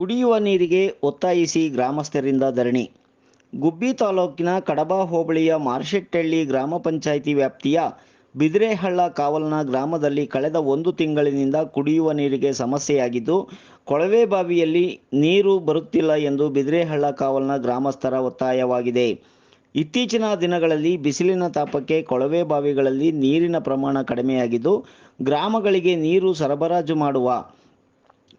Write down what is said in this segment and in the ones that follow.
ಕುಡಿಯುವ ನೀರಿಗೆ ಒತ್ತಾಯಿಸಿ ಗ್ರಾಮಸ್ಥರಿಂದ ಧರಣಿ. ಗುಬ್ಬಿ ತಾಲೂಕಿನ ಕಡಬ ಹೋಬಳಿಯ ಮಾರ್ಷೆಟ್ಟಳ್ಳಿ ಗ್ರಾಮ ಪಂಚಾಯಿತಿ ವ್ಯಾಪ್ತಿಯ ಬಿದಿರೆಹಳ್ಳ ಕಾವಲ್ನ ಗ್ರಾಮದಲ್ಲಿ ಕಳೆದ ಒಂದು ತಿಂಗಳಿನಿಂದ ಕುಡಿಯುವ ನೀರಿಗೆ ಸಮಸ್ಯೆಯಾಗಿದ್ದು, ಕೊಳವೆ ಬಾವಿಯಲ್ಲಿ ನೀರು ಬರುತ್ತಿಲ್ಲ ಎಂದು ಬಿದಿರೆಹಳ್ಳ ಕಾವಲ್ನ ಗ್ರಾಮಸ್ಥರ ಒತ್ತಾಯವಾಗಿದೆ. ಇತ್ತೀಚಿನ ದಿನಗಳಲ್ಲಿ ಬಿಸಿಲಿನ ತಾಪಕ್ಕೆ ಕೊಳವೆ ಬಾವಿಗಳಲ್ಲಿ ನೀರಿನ ಪ್ರಮಾಣ ಕಡಿಮೆಯಾಗಿದ್ದು, ಗ್ರಾಮಗಳಿಗೆ ನೀರು ಸರಬರಾಜು ಮಾಡುವ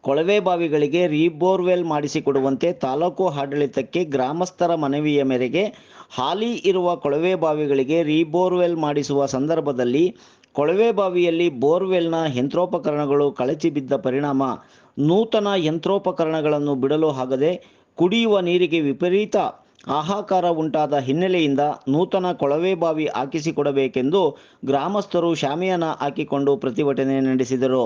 ಕೊಳವೆ ಬಾವಿಗಳಿಗೆ ರೀಬೋರ್ವೆಲ್ ಮಾಡಿಸಿಕೊಡುವಂತೆ ತಾಲೂಕು ಆಡಳಿತಕ್ಕೆ ಗ್ರಾಮಸ್ಥರ ಮನವಿಯ ಮೇರೆಗೆ ಹಾಲಿ ಇರುವ ಕೊಳವೆ ಬಾವಿಗಳಿಗೆ ರೀಬೋರ್ವೆಲ್ ಮಾಡಿಸುವ ಸಂದರ್ಭದಲ್ಲಿ ಕೊಳವೆ ಬಾವಿಯಲ್ಲಿ ಬೋರ್ವೆಲ್ನ ಯಂತ್ರೋಪಕರಣಗಳು ಕಳಚಿ ಬಿದ್ದ ಪರಿಣಾಮ ನೂತನ ಯಂತ್ರೋಪಕರಣಗಳನ್ನು ಬಿಡಲು ಆಗದೆ ಕುಡಿಯುವ ನೀರಿಗೆ ವಿಪರೀತ ಹಾಹಾಕಾರ ಉಂಟಾದ ಹಿನ್ನೆಲೆಯಿಂದ ನೂತನ ಕೊಳವೆ ಬಾವಿ ಹಾಕಿಸಿಕೊಡಬೇಕೆಂದು ಗ್ರಾಮಸ್ಥರು ಶಾಮಿಯಾನ ಹಾಕಿಕೊಂಡು ಪ್ರತಿಭಟನೆ ನಡೆಸಿದರು.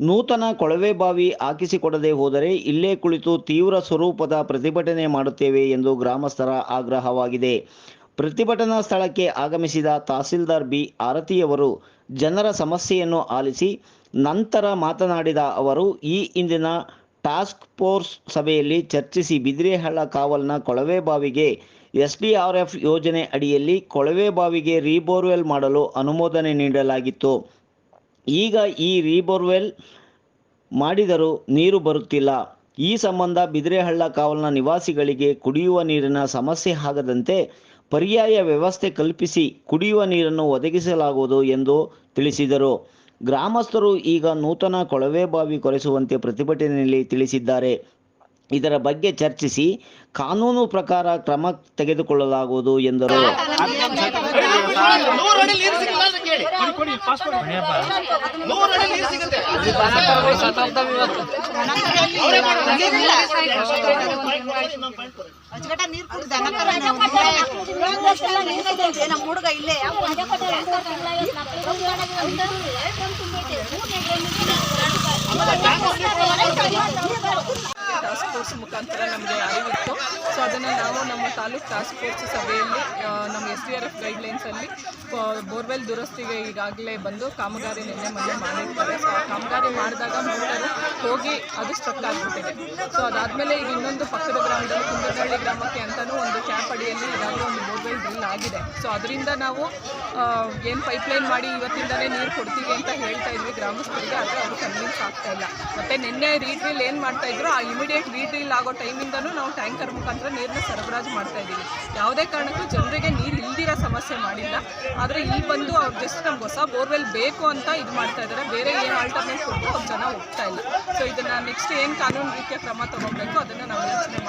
ನೂತನ ಕೊಳವೆ ಬಾವಿ ಹಾಕಿಸಿಕೊಡದೆ ಹೋದರೆ ಇಲ್ಲೇ ಕುಳಿತು ತೀವ್ರ ಸ್ವರೂಪದ ಪ್ರತಿಭಟನೆ ಮಾಡುತ್ತೇವೆ ಎಂದು ಗ್ರಾಮಸ್ಥರ ಆಗ್ರಹವಾಗಿದೆ. ಪ್ರತಿಭಟನಾ ಸ್ಥಳಕ್ಕೆ ಆಗಮಿಸಿದ ತಹಸೀಲ್ದಾರ್ ಬಿ. ಆರತಿಯವರು ಜನರ ಸಮಸ್ಯೆಯನ್ನು ಆಲಿಸಿ ನಂತರ ಮಾತನಾಡಿದ ಅವರು, ಈ ಹಿಂದಿನ ಟಾಸ್ಕ್ ಫೋರ್ಸ್ ಸಭೆಯಲ್ಲಿ ಚರ್ಚಿಸಿ ಬಿದಿರೇಹಳ್ಳ ಕಾವಲ್ನ ಕೊಳವೆ ಬಾವಿಗೆ ಎಫ್ ಯೋಜನೆ ಅಡಿಯಲ್ಲಿ ಕೊಳವೆ ಬಾವಿಗೆ ರೀಬೋರ್ವೆಲ್ ಮಾಡಲು ಅನುಮೋದನೆ ನೀಡಲಾಗಿತ್ತು. ಈಗ ಈ ರೀಬೋರ್ವೆಲ್ ಮಾಡಿದರೂ ನೀರು ಬರುತ್ತಿಲ್ಲ. ಈ ಸಂಬಂಧ ಬಿದಿರೆಹಳ್ಳ ಕಾವಲ್ನ ನಿವಾಸಿಗಳಿಗೆ ಕುಡಿಯುವ ನೀರಿನ ಸಮಸ್ಯೆ ಆಗದಂತೆ ಪರ್ಯಾಯ ವ್ಯವಸ್ಥೆ ಕಲ್ಪಿಸಿ ಕುಡಿಯುವ ನೀರನ್ನು ಒದಗಿಸಲಾಗುವುದು ಎಂದು ತಿಳಿಸಿದರು. ಗ್ರಾಮಸ್ಥರು ಈಗ ನೂತನ ಕೊಳವೆ ಬಾವಿ ಕೊರೆಸುವಂತೆ ಪ್ರತಿಭಟನೆಯಲ್ಲಿ ತಿಳಿಸಿದ್ದಾರೆ. ಇದರ ಬಗ್ಗೆ ಚರ್ಚಿಸಿ ಕಾನೂನು ಪ್ರಕಾರ ಕ್ರಮ ತೆಗೆದುಕೊಳ್ಳಲಾಗುವುದು ಎಂದರು. ಹುಡುಗ ಫೋರ್ಸ್ ಮುಖಾಂತರ ನಮಗೆ ಅರಿವಿತ್ತು. ಸೊ ಅದನ್ನು ನಾವು ನಮ್ಮ ತಾಲೂಕು ಟಾಸ್ಕ್ ಫೋರ್ಸ್ ಸಭೆಯಲ್ಲಿ ನಮ್ಮ ಎಸ್ ಡಿ ಆರ್ ಎಫ್ ಗೈಡ್ಲೈನ್ಸಲ್ಲಿ ಬೋರ್ವೆಲ್ ದುರಸ್ತಿಗೆ ಈಗಾಗಲೇ ಬಂದು ಕಾಮಗಾರಿ ನಿನ್ನೆ ಮೊನ್ನೆ ಮಾಡಿರ್ತಾರೆ. ಸೊ ಆ ಕಾಮಗಾರಿ ಮಾಡಿದಾಗ ಮೋಟರು ಹೋಗಿ ಅದು ಸ್ಟ್ರಕ್ ಆಗಿಬಿಟ್ಟಿದೆ. ಸೊ ಅದಾದಮೇಲೆ ಈಗ ಇನ್ನೊಂದು ಪಕ್ಕದ ಗ್ರಾಮದಲ್ಲಿ ಕುಂದಗಳ್ಳಿ ಗ್ರಾಮಕ್ಕೆ ಅಂತಲೂ ಒಂದು ಕ್ಯಾಂಪ್ ಅಡಿಯಲ್ಲಿ ಈಗಾಗಲೇ ಒಂದು ಆಗಿದೆ. ಸೊ ಅದರಿಂದ ನಾವು ಏನು ಪೈಪ್ಲೈನ್ ಮಾಡಿ ಇವತ್ತಿಂದಲೇ ನೀರು ಕೊಡ್ತೀವಿ ಅಂತ ಹೇಳ್ತಾ ಇದ್ವಿ ಗ್ರಾಮಸ್ಥರಿಗೆ, ಆದರೆ ಅವರು ಕನ್ವಿನ್ಸ್ ಆಗ್ತಾ ಇಲ್ಲ. ಮತ್ತು ನಿನ್ನೆ ರೀಡ್ರಿಲ್ ಏನು ಮಾಡ್ತಾ ಇದ್ರು, ಆ ಇಮಿಡಿಯೇಟ್ ರೀಡ್ರಿಲ್ ಆಗೋ ಟೈಮಿಂದನೂ ನಾವು ಟ್ಯಾಂಕರ್ ಮುಖಾಂತರ ನೀರನ್ನ ಸರಬರಾಜು ಮಾಡ್ತಾ ಇದ್ದೀವಿ. ಯಾವುದೇ ಕಾರಣಕ್ಕೂ ಜನರಿಗೆ ನೀರು ಇಲ್ದಿರೋ ಸಮಸ್ಯೆ ಮಾಡಿಲ್ಲ. ಆದರೆ ಈ ಬಂದು ಅವ್ರು ಜಸ್ಟ್ ನಮ್ಗೆ ಹೊಸ ಬೋರ್ವೆಲ್ ಬೇಕು ಅಂತ ಇದು ಮಾಡ್ತಾ ಇದ್ದಾರೆ ಬೇರೆ ಏನು ಆಲ್ಟರ್ನೇಟ್ ಕೊಟ್ಟು ಅವ್ರು ಜನ ಹೋಗ್ತಾ ಇಲ್ಲ. ಸೊ ಇದನ್ನು ನೆಕ್ಸ್ಟ್ ಏನು ಕಾನೂನು ರೀತಿಯ ಕ್ರಮ ತಗೋಬೇಕು ಅದನ್ನು ನಾವು ಯೋಚನೆ